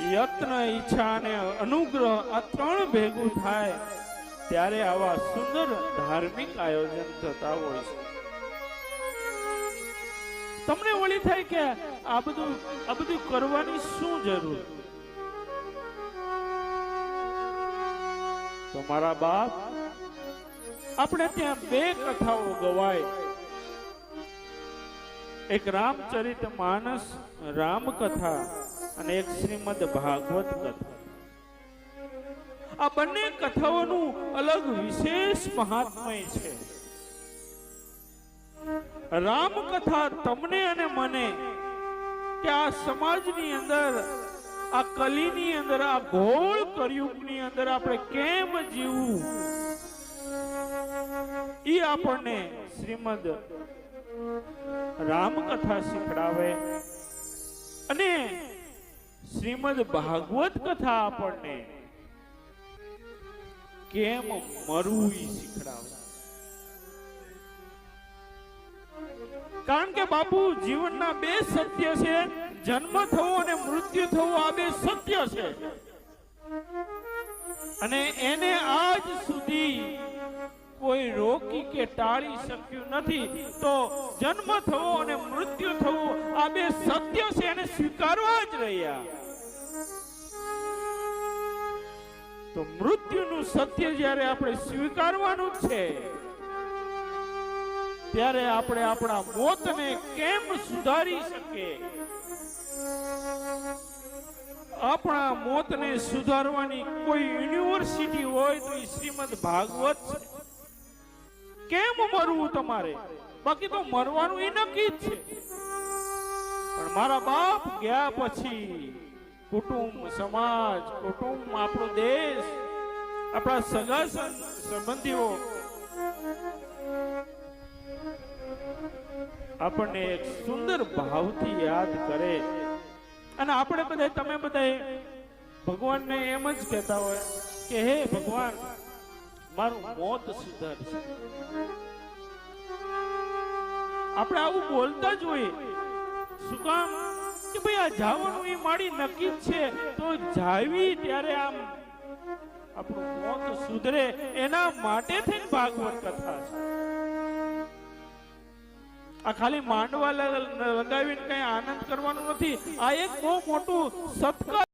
યત્ન, ઈચ્છા અને અનુગ્રહ આ ત્રણ ભેગું થાય, ત્યારે આવા સુંદર ધાર્મિક આયોજન થતા હોય છે. તમને ઓળી થાય કે આ બધું આ બધું કરવાની શું જરૂર? તો મારા બાપ, આપણે ત્યાં બે કથાઓ ગવાય. એક રામચરિત માનસ રામ કથા અને એક શ્રીમદ ભાગવત કથા. આ બંને કથાઓનું અલગ વિશેષ મહાત્મય છે. રામ કથા તમને અને મને કે આ સમાજની અંદર, આ કલીની અંદર, આ ઘોળ કળિયુગની અંદર આપણે કેમ જીવવું? એ આપણને શ્રીમદ રામકથા શીખડાવે અને શ્રીમદ ભાગવત કથા આપણને કેમ મરવું શીખડાવે કારણ કે બાપુ, જીવનના બે સત્ય છે. જન્મ થવો અને મૃત્યુ થવું આ બે સત્ય છે. અને એને આજ સુધી કોઈ રોકી કે ટાળી શક્યું નથી, તો જન્મ થવો અને મૃત્યુ થવું આ બે સત્ય છે, એને સ્વીકારવા જ રહ્યા. તો મૃત્યુનું સત્ય જ્યારે આપણે સ્વીકારવાનું છે, ત્યારે આપણે આપણા મોતને કેમ સુધારી શકીએ? આપણા મોતને સુધારવાની કોઈ યુનિવર્સિટી હોય તો એ શ્રીમદ ભાગવત છે. કેમ મરવું તમારે? બાકી તો મરવાનું એ નક્કી જ છે. પણ મારા બાપ ગયા પછી કુટુંબ, સમાજ, કુટુંબ, આપણો દેશ, આપણા સગા સંબંધીઓ, આપણને એક સુંદર ભાવથી યાદ કરે. અને આપણે બધા તમે બધા ભગવાનને એમ જ કહેતા હોય કે, હે ભગવાન મારું મોત સુધારશે. આપણે આવું બોલતા જ હોઈએ શું કામ? કે ભાઈ આ જાવાનું એ મારી નક્કી છે. તો જાવી ત્યારે આમ આપણું મોત સુધરે. એના માટે થઈને ભાગવત કથા છે. આ ખાલી માંડવા લગાવીને કઈ આનંદ કરવાનું નથી. આ એક બહુ મોટું સત્કાર